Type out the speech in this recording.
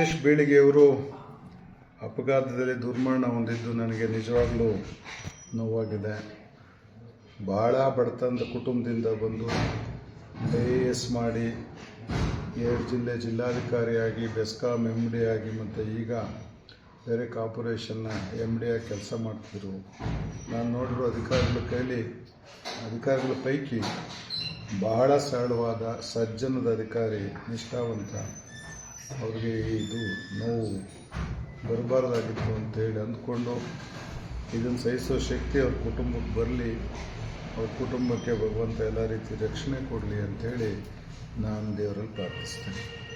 ರಾಕೇಶ್ ಬೀಳಿಗೆಯವರು ಅಪಘಾತದಲ್ಲಿ ದುರ್ಮರಣ ಹೊಂದಿದ್ದು ನನಗೆ ನಿಜವಾಗ್ಲೂ ನೋವಾಗಿದೆ. ಭಾಳ ಬಡತನದ ಕುಟುಂಬದಿಂದ ಬಂದು ಐ ಎ ಎಸ್ ಮಾಡಿ ಎರಡು ಜಿಲ್ಲೆ ಜಿಲ್ಲಾಧಿಕಾರಿಯಾಗಿ, ಬೆಸ್ಕಾಂ ಎಂ ಡಿ ಆಗಿ, ಮತ್ತು ಈಗ ಬೇರೆ ಕಾರ್ಪೊರೇಷನ್ನ ಎಂ ಡಿ ಆಗಿ ಕೆಲಸ ಮಾಡ್ತಿದ್ರು. ನಾನು ನೋಡಿರೋ ಅಧಿಕಾರಿಗಳ ಕೈಲಿ, ಅಧಿಕಾರಿಗಳ ಪೈಕಿ ಬಹಳ ಸರಳವಾದ, ಸಜ್ಜನದ ಅಧಿಕಾರಿ, ನಿಷ್ಠಾವಂತ ಅವ್ರಿಗೆ ಇದು ನೋವು ಬರಬಾರ್ದಾಗಿತ್ತು ಅಂತೇಳಿ ಅಂದ್ಕೊಂಡು ಇದನ್ನು ಸಹಿಸೋ ಶಕ್ತಿ ಅವ್ರ ಕುಟುಂಬಕ್ಕೆ ಬರಲಿ, ಅವ್ರ ಕುಟುಂಬಕ್ಕೆ ಭಗವಂತ ಎಲ್ಲ ರೀತಿ ರಕ್ಷಣೆ ಕೊಡಲಿ ಅಂಥೇಳಿ ನಾನು ದೇವರಲ್ಲಿ ಪ್ರಾರ್ಥಿಸ್ತೇನೆ.